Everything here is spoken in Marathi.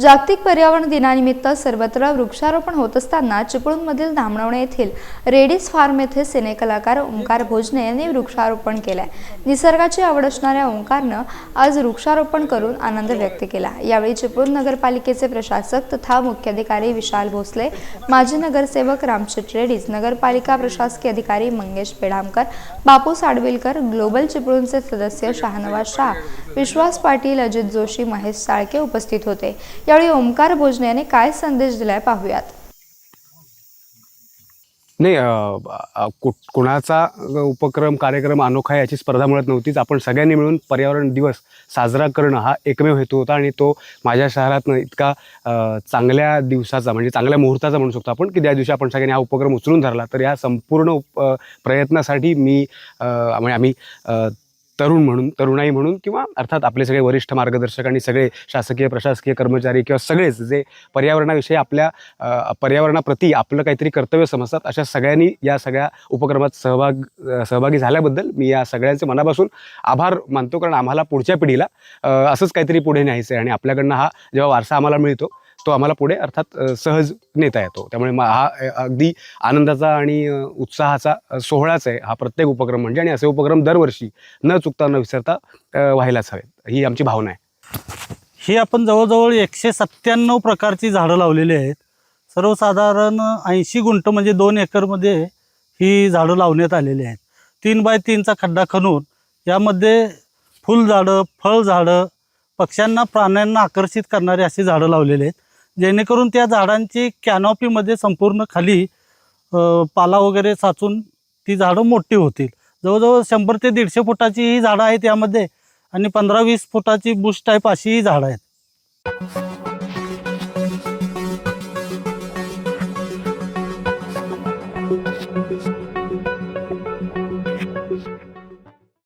जागतिक पर्यावरण दिनानिमित्त सर्वत्र वृक्षारोपण होत असताना चिपळूणमधील धामणवणे येथील रेडीज फार्म येथे सिनेकलाकार ओंकार भोजने यांनी वृक्षारोपण केलंय. निसर्गाची आवड असणाऱ्या ओंकारनं आज वृक्षारोपण करून आनंद व्यक्त केला. यावेळी चिपळूण नगरपालिकेचे प्रशासक तथा मुख्याधिकारी विशाल भोसले माजी नगरसेवक रामशेट रेडीज नगरपालिका प्रशासकीय अधिकारी मंगेश पेढामकर बापू साडविलकर ग्लोबल चिपळूणचे सदस्य शाहनवाज शाह विश्वास पाटील अजित जोशी महेश साळके उपस्थित होते. यावेळी ओंकार भोजने यांनी काय संदेश दिलाय पाहूयात. नाही अ, कुणाचा उपक्रम कार्यक्रम अनोखा याची स्पर्धा मिळत नव्हतीच. आपण सगळ्यांनी मिळून पर्यावरण दिवस साजरा करणं हा एकमेव हेतू होता आणि तो माझ्या शहरातनं इतका चांगल्या दिवसाचा म्हणजे चांगल्या मुहूर्ताचा म्हणू शकतो आपण की त्या दिवशी आपण सगळ्यांनी हा उपक्रम उचलून धरला तर या संपूर्ण प्रयत्नासाठी मी म्हणजे आम्ही तरुण म्हणून तरुणाई म्हणून किंवा अर्थात आपले सगळे वरिष्ठ मार्गदर्शक आणि सगळे शासकीय प्रशासकीय कर्मचारी किंवा सगळेच जे पर्यावरणाविषयी आपल्या पर्यावरणाप्रती आपलं काहीतरी कर्तव्य समजतात अशा सगळ्यांनी या सगळ्या उपक्रमात सहभाग सहभागी झाल्याबद्दल मी या सगळ्यांचे मनापासून आभार मानतो. कारण आम्हाला पुढच्या पिढीला असंच काहीतरी पुढे न्यायचं आहे आणि आपल्याकडनं हा जेव्हा वारसा आम्हाला मिळतो तो आम्हाला पुढे अर्थात सहज नेता येतो. त्यामुळे हा अगदी आनंदाचा आणि उत्साहाचा सोहळाच आहे हा प्रत्येक उपक्रम. म्हणजे आणि असे उपक्रम दरवर्षी न चुकता न विसरता व्हायलाच हवेत. ही आमची भावना आहे. ही आपण जवळजवळ एकशे सत्त्याण्णव प्रकारची झाडं लावलेली आहेत. सर्वसाधारण ऐंशी गुंठ म्हणजे दोन एकरमध्ये ही झाडं लावण्यात आलेली आहेत. तीन बाय तीनचा खड्डा खणून यामध्ये फुलझाडं फळझाडं पक्ष्यांना प्राण्यांना आकर्षित करणारी अशी झाडं लावलेली आहेत. जेणेकरून त्या झाडांची कॅनॉपीमध्ये संपूर्ण खाली पाला वगैरे साचून ती झाडं मोठी होतील. जवळजवळ शंभर ते दीडशे फुटाची ही झाडं आहेत यामध्ये आणि पंधरा वीस फुटाची बुश टाईप अशी ही झाडं आहेत.